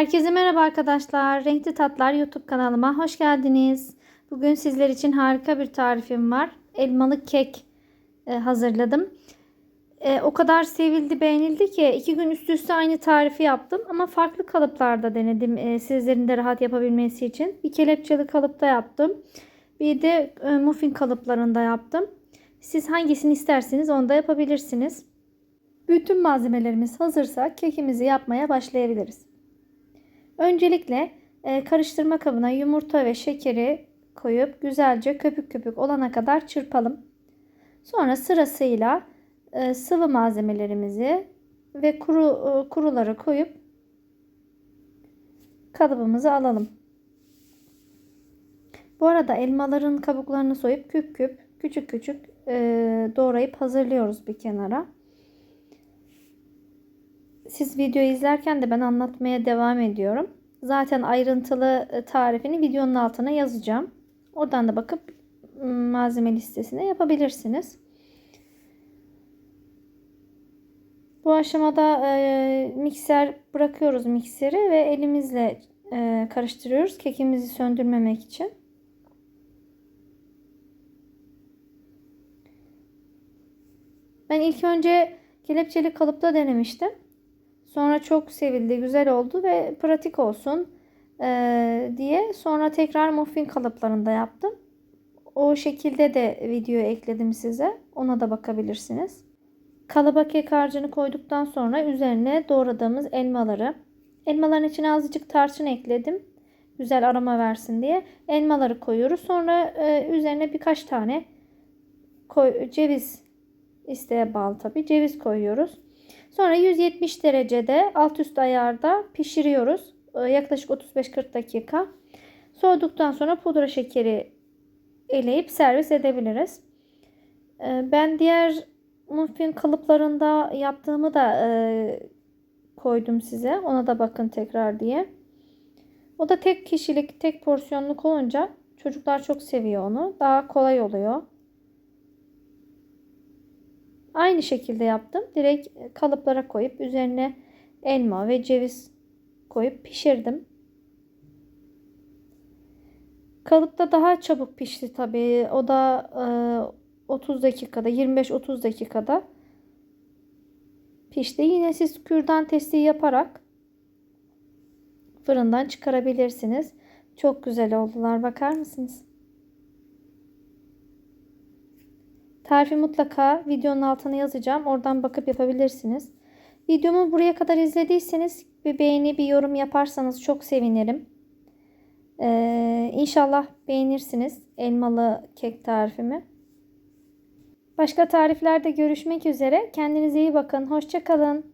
Herkese merhaba arkadaşlar. Renkli Tatlar YouTube kanalıma hoş geldiniz. Bugün sizler için harika bir tarifim var. Elmalı kek e, hazırladım. E, o kadar sevildi, beğenildi ki iki gün üst üste aynı tarifi yaptım. Ama farklı kalıplarda denedim e, sizlerin de rahat yapabilmesi için. Bir kelepçeli kalıpta yaptım. Bir de muffin kalıplarında yaptım. Siz hangisini isterseniz onu da yapabilirsiniz. Bütün malzemelerimiz hazırsa kekimizi yapmaya başlayabiliriz. Öncelikle e, karıştırma kabına yumurta ve şekeri koyup güzelce köpük köpük olana kadar çırpalım. Sonra sırasıyla e, sıvı malzemelerimizi ve kuru e, kuruları koyup kalıbımızı alalım. Bu arada elmaların kabuklarını soyup küp küp küçük küçük e, doğrayıp hazırlıyoruz bir kenara. Siz videoyu izlerken de ben anlatmaya devam ediyorum. Zaten ayrıntılı tarifini videonun altına yazacağım. Oradan da bakıp malzeme listesine yapabilirsiniz. Bu aşamada e, mikser bırakıyoruz mikseri ve elimizle e, karıştırıyoruz kekimizi söndürmemek için. Ben ilk önce kelepçeli kalıpta denemiştim. Sonra çok sevildi, güzel oldu ve pratik olsun e, diye sonra tekrar muffin kalıplarında yaptım. O şekilde de video ekledim size. Ona da bakabilirsiniz. Kalıba kek harcını koyduktan sonra üzerine doğradığımız elmaları. Elmaların içine azıcık tarçın ekledim. Güzel aroma versin diye. Elmaları koyuyoruz. Sonra e, üzerine birkaç tane koy, ceviz isteğe bağlı tabi ceviz koyuyoruz. Sonra 170 derecede alt üst ayarda pişiriyoruz. Yaklaşık 35-40 dakika. Soğuduktan sonra pudra şekeri eleyip servis edebiliriz. Ben diğer muffin kalıplarında yaptığımı da koydum size. Ona da bakın tekrar diye. O da tek kişilik, tek porsiyonluk olunca çocuklar çok seviyor onu. Daha kolay oluyor. Aynı şekilde yaptım. Direkt kalıplara koyup üzerine elma ve ceviz koyup pişirdim. Kalıpta daha çabuk pişti tabii. O da e, 30 dakikada 25-30 dakikada pişti. Yine siz kürdan testi yaparak fırından çıkarabilirsiniz. Çok güzel oldular. Bakar mısınız? Tarifi mutlaka videonun altına yazacağım. Oradan bakıp yapabilirsiniz. Videomu buraya kadar izlediyseniz bir beğeni bir yorum yaparsanız çok sevinirim. Ee, inşallah beğenirsiniz elmalı kek tarifimi. Başka tariflerde görüşmek üzere. Kendinize iyi bakın. Hoşçakalın.